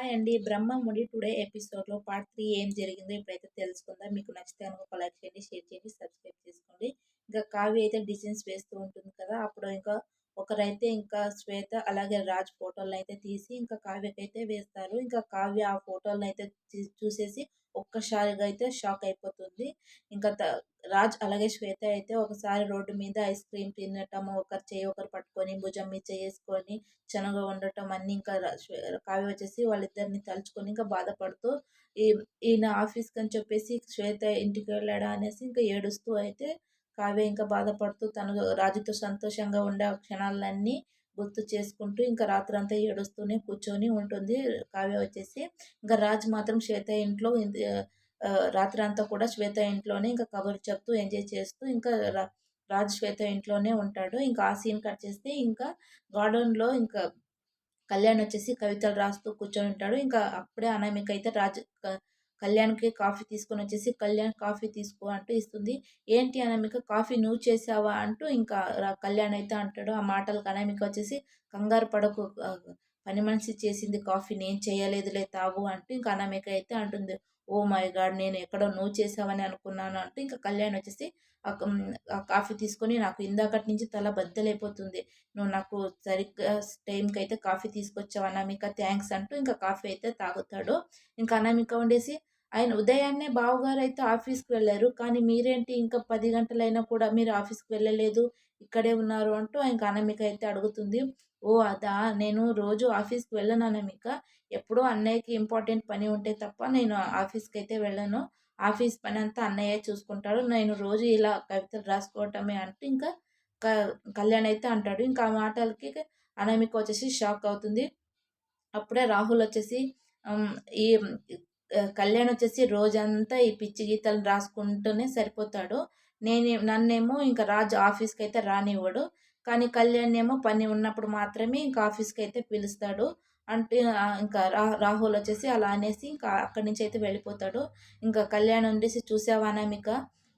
Hi అండి. Brahmamudi today ఎపిసోడ్లో part three ఏం జరిగిందో ఇప్పుడైతే తెలుసుకుందాం. మీకు నచ్చితే కనుక ఒక లైక్ చేయండి షేర్ చేయండి సబ్స్క్రైబ్ చేసుకోండి. ఇంకా కావ్య అయితే డిజైన్స్ వేస్తూ ఉంటుంది కదా అప్పుడు ఇంకా ఒకరైతే ఇంకా శ్వేత అలాగే రాజ్ ఫోటోలను అయితే తీసి ఇంకా కావ్యకైతే వేస్తారు. ఇంకా కావ్య ఆ ఫోటోలను అయితే చూసేసి ఒక్కసారిగా అయితే షాక్ అయిపోతుంది. ఇంకా రాజ్ అలాగే శ్వేత అయితే ఒకసారి రోడ్డు మీద ఐస్ క్రీమ్ తినటం ఒకరు చేయి ఒకరు పట్టుకొని భుజం మీద చేసుకొని శనగ ఉండటం అన్నీ ఇంకా కావ్య వచ్చేసి వాళ్ళిద్దరిని తలుచుకొని ఇంకా బాధపడుతూ ఈ ఈయన ఆఫీస్కి అని చెప్పేసి శ్వేత ఇంటికి వెళ్ళాడా అనేసి ఇంకా ఏడుస్తూ అయితే కావ్య ఇంకా బాధపడుతూ తను రాజుతో సంతోషంగా ఉండే క్షణాలన్నీ గుర్తు చేసుకుంటూ ఇంకా రాత్రంతా ఏడుస్తూనే కూర్చొని ఉంటుంది. కావ్య వచ్చేసి ఇంకా రాజు మాత్రం శ్వేత ఇంట్లో రాత్రి అంతా కూడా శ్వేత ఇంట్లోనే ఇంకా కబుర్లు చెప్తూ ఎంజాయ్ చేస్తూ ఇంకా రాజు శ్వేత ఇంట్లోనే ఉంటాడు. ఇంకా ఆ సీన్ కట్ చేస్తే ఇంకా గార్డెన్లో ఇంకా కళ్యాణ్ వచ్చేసి కవితలు రాస్తూ కూర్చొని ఉంటాడు. ఇంకా అప్పుడే అనామిక అయితే రాజు కళ్యాణ్కి కాఫీ తీసుకొని వచ్చేసి కళ్యాణ్ కాఫీ తీసుకో అంటూ ఇస్తుంది. ఏంటి అనామిక కాఫీ నువ్వు చేసావా అంటూ ఇంకా కళ్యాణ్ అయితే అంటాడు. ఆ మాటలకు అనామిక వచ్చేసి కంగారు పడకు పని మనిషి చేసింది కాఫీ నేను చేయలేదులే తాగు అంటూ ఇంకా అనామిక అయితే అంటుంది. ఓ మై గాడ్ నేను ఎక్కడో నువ్వు చేసావని అనుకున్నాను అంటూ ఇంకా కళ్యాణ్ వచ్చేసి ఆ కాఫీ తీసుకొని నాకు ఇందాకటి నుంచి తల బద్దలైపోతుంది. నువ్వు నాకు సరిగ్గా టైంకి అయితే కాఫీ తీసుకొచ్చావు అనామిక థ్యాంక్స్ అంటూ ఇంకా కాఫీ అయితే తాగుతాడు. ఇంకా అనామిక ఉండేసి ఆయన ఉదయాన్నే బావగారు అయితే ఆఫీస్కి వెళ్ళారు. కానీ మీరేంటి ఇంకా పది గంటలైనా కూడా మీరు ఆఫీస్కి వెళ్ళలేదు ఇక్కడే ఉన్నారు అంటూ ఇంకా అనామిక అయితే అడుగుతుంది. ఓ అదా నేను రోజు ఆఫీస్కి వెళ్ళను అనమిక. ఎప్పుడూ అన్నయ్యకి ఇంపార్టెంట్ పని ఉంటే తప్ప నేను ఆఫీస్కి అయితే వెళ్ళను. ఆఫీస్ పని అంతా అన్నయ్య చూసుకుంటాడు. నేను రోజు ఇలా కవితలు రాసుకోవటమే అంటూ ఇంకా కళ్యాణ్ అయితే అంటాడు. ఇంకా ఆ మాటలకి అనామిక వచ్చేసి షాక్ అవుతుంది. అప్పుడే రాహుల్ వచ్చేసి ఈ కళ్యాణ్ వచ్చేసి రోజంతా ఈ పిచ్చి గీతలు రాసుకుంటూనే సరిపోతాడు. నేనే నన్నేమో ఇంకా రాజు ఆఫీస్కి అయితే రానివ్వడు. కానీ కళ్యాణ్ ఏమో పని ఉన్నప్పుడు మాత్రమే ఇంకా ఆఫీస్కి అయితే పిలుస్తాడు. అంటే ఇంకా రా రాహుల్ వచ్చేసి అలా అనేసి ఇంకా అక్కడి నుంచి అయితే వెళ్ళిపోతాడు. ఇంకా కళ్యాణ్ ఉండేసి చూసావా అనామిక?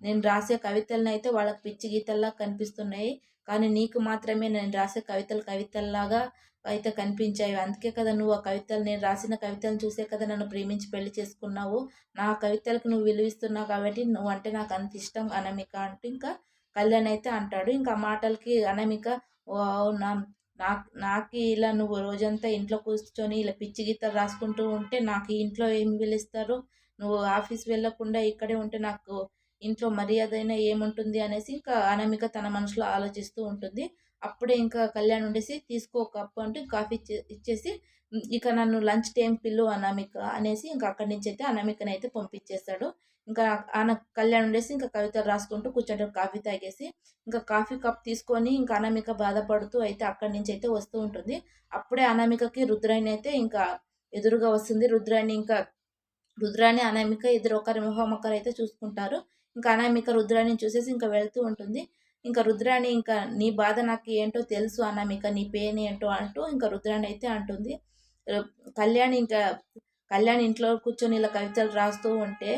నేను రాసే కవితలను అయితే వాళ్ళకి పిచ్చి గీతల్లా కనిపిస్తున్నాయి. కానీ నీకు మాత్రమే నేను రాసే కవితలు కవితల్లాగా అయితే కనిపించాయి. అందుకే కదా నువ్వు ఆ కవితలు నేను రాసిన కవితలను చూసే కదా నన్ను ప్రేమించి పెళ్ళి చేసుకున్నావు. నా కవితలకు నువ్వు విలువిస్తున్నావు కాబట్టి నువ్వు అంటే నాకు అంత ఇష్టం అనమిక అంటూ ఇంకా కళ్యాణ్ అయితే అంటాడు. ఇంకా మాటలకి అనమిక నా నాకు నాకు ఇలా నువ్వు రోజంతా ఇంట్లో కూర్చొని ఇలా పిచ్చి గీతలు రాసుకుంటూ ఉంటే నాకు ఇంట్లో ఏం పిలుస్తారు? నువ్వు ఆఫీస్ వెళ్ళకుండా ఇక్కడే ఉంటే నాకు ఇంట్లో మర్యాద అయినా ఏముంటుంది అనేసి ఇంకా అనామిక తన మనసులో ఆలోచిస్తూ ఉంటుంది. అప్పుడే ఇంకా కళ్యాణ్ ఉండేసి తీసుకో కప్పు అంటూ కాఫీ ఇచ్చేసి ఇక నన్ను లంచ్ టైం పిల్లు అనామిక అనేసి ఇంకా అక్కడి నుంచి అయితే అనామికని అయితే పంపించేస్తాడు. ఇంకా ఆన కళ్యాణ్ ఉండేసి ఇంకా కవితలు రాసుకుంటూ కూర్చుంటాడు కాఫీ తాగేసి. ఇంకా కాఫీ కప్ తీసుకొని ఇంకా అనామిక బాధపడుతూ అయితే అక్కడి నుంచి అయితే వస్తూ ఉంటుంది. అప్పుడే అనామికకి రుద్రాణి అయితే ఇంకా ఎదురుగా వస్తుంది. రుద్రాణి ఇంకా రుద్రాణి అనామిక ఇద్దరు ఒకరి మొహం ఒకరు అయితే చూసుకుంటారు. ఇంకా అనామిక రుద్రాన్ని చూసేసి ఇంకా వెళ్తూ ఉంటుంది. ఇంకా రుద్రాణి ఇంకా నీ బాధ నాకు ఏంటో తెలుసు అనామిక నీ పెయిన్ ఏంటో అంటూ ఇంకా రుద్రాణి అయితే అంటుంది. కళ్యాణ్ ఇంకా కళ్యాణ్ ఇంట్లో కూర్చొని ఇలా కవితలు రాస్తూ ఉంటే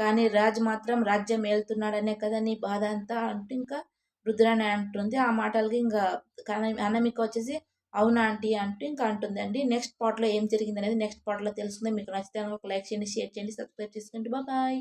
కానీ రాజు మాత్రం రాజ్యం వెళ్తున్నాడనే కదా నీ బాధ అంతా అంటూ ఇంకా రుద్రాణి అంటుంది. ఆ మాటలకి ఇంకా అనామిక వచ్చేసి అవునా ఆంటీ అంటూ ఇంకా అంటుంది అండి నెక్స్ట్ పార్ట్లో ఏం జరిగింది అనేది నెక్స్ట్ పార్ట్లో తెలుసుకుంది. మీకు నచ్చితే ఒక లైక్ చేయండి షేర్ చేయండి సబ్స్క్రైబ్ చేసుకోండి బాయ్.